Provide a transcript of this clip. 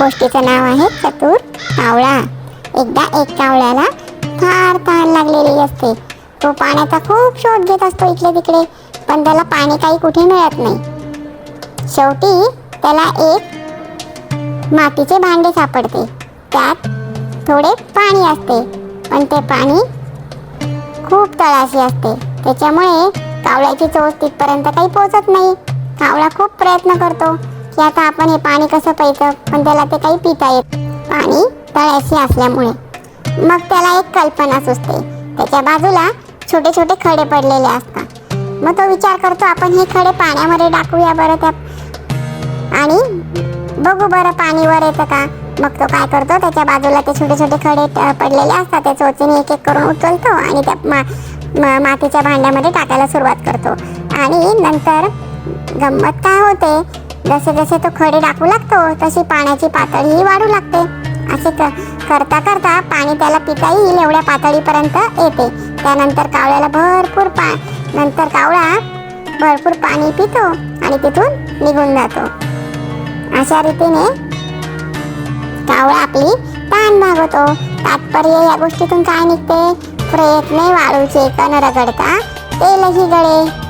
गोष्टीचं नाव आहे चतुर कावळा. एकदा एक कावळ्याला फार तहान लागलेली असते. तो पाण्याचा खूप शोध घेत असतो इकडे तिकडे पण त्याला पाणी काही कुठे मिळत नाही. शेवटी त्याला एक मातीचे भांडे सापडते. त्यात थोडे पाणी असते पण ते पाणी खूप तळाशी असते. त्याच्यामुळे कावळ्याची चोच तिथपर्यंत काही पोचत नाही. कावळा खूप प्रयत्न करतो. की आता आपण हे पाणी कसं प्यायचं? पण त्याला ते काही पिता येत पाणी तळ्याशी असल्यामुळे. मग त्याला एक कल्पना सुचते. त्याच्या बाजूला छोटे छोटे खडे पडलेले असतात. मग तो विचार करतो आपण हे खडे पाण्यामध्ये टाकूया बरं त्या आणि बघू बरं पाणीवर येतं का? मग तो काय करतो त्याच्या बाजूला ते छोटे छोटे खडे पडलेले असतात. ते चोचीने एक एक करून उचलतो आणि त्या मा मा- मातीच्या भांड्यामध्ये टाकायला सुरुवात करतो. आणि नंतर गंमत काय होते? जसे जसे तो खडे टाकू लागतो तशी पाण्याची पातळीही वाढू लागते. असे करता करता पाणी त्याला पिता येईल एवढ्या पातळीपर्यंत येते. त्यानंतर कावळ्याला भरपूर पा नंतर कावळा भरपूर पाणी पितो आणि तिथून निघून जातो. अशा रीतीने कावळा आपली ताण भागवतो. तात्पर्य या गोष्टीतून काय निघते? प्रयत्न वाळूचे कण रगडता तेलही गळे.